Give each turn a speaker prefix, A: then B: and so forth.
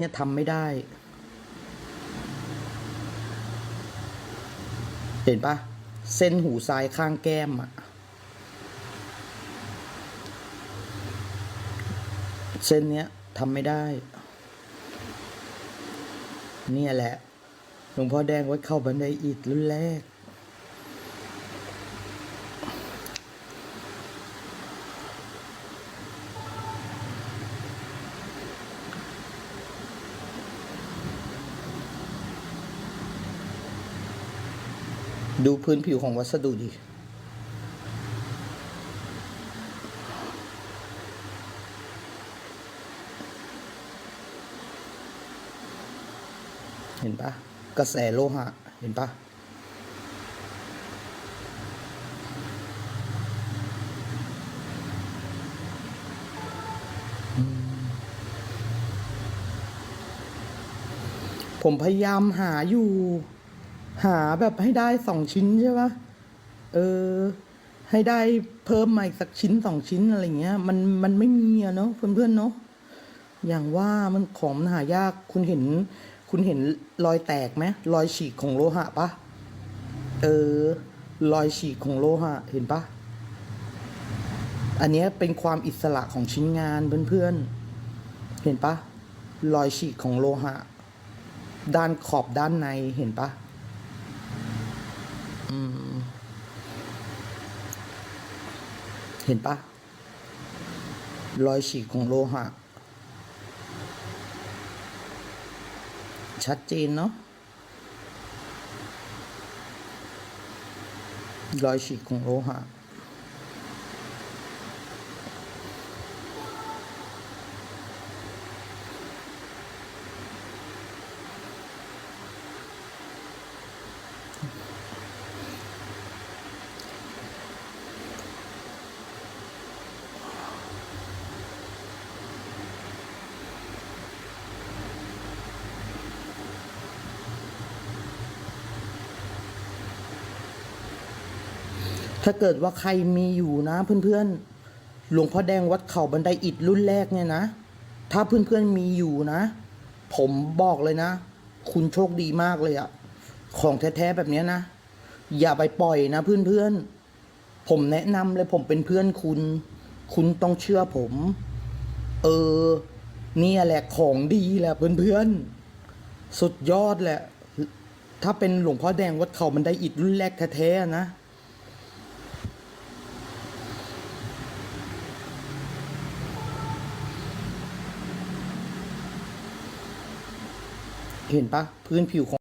A: เนี่ยทำไม่ได้ เห็นปะเส้นหูซ้ายข้างแก้มอะเส้นเนี้ยทำไม่ได้ เนี่ยแหละหลวงพ่อแดงไว้เข้าบันไดอิฐรุ่นแรก ดูพื้นผิวของวัสดุดิ เห็นปะกระแสโลหะ เห็นปะผมพยายามหาอยู่ หาแบบให้ได้สองชิ้นใช่ปะเออ ให้ได้เพิ่มมาอีกสักชิ้นสองชิ้นอะไรเงี้ย มันมันไม่มีอะเนาะเพื่อนๆเนาะอย่างว่ามันของมันหายากคุณเห็น คุณเห็นรอยแตกไหมรอยฉีกของโลหะปะเออ รอยฉีกของโลหะ เห็นปะอันเนี้ยเป็นความอิสระของชิ้นงานเพื่อนๆ เห็นปะรอยฉีกของโลหะ ด้านขอบด้านในเห็นปะ เห็นปะรอยฉีกของโลหะ ชัดเจนเนาะรอยฉีกของโลหะ ถ้าเกิดว่าใครมีอยู่นะเพื่อนๆ หลวงพ่อแดงวัดเขาบันไดอิฐรุ่นแรกเนี่ยนะ ถ้าเพื่อนๆมีอยู่นะ ผมบอกเลยนะ คุณโชคดีมากเลยอะของแท้ๆแบบนี้นะ อย่าไปปล่อยนะเพื่อนๆ ผมแนะนำเลยผมเป็นเพื่อนคุณ คุณต้องเชื่อผม เออเนี่ยแหละของดีแหละเพื่อนๆ สุดยอดแหละ ถ้าเป็นหลวงพ่อแดงวัดเขาบันไดอิฐรุ่นแรกแท้ๆนะ เห็นปะพื้นผิวของ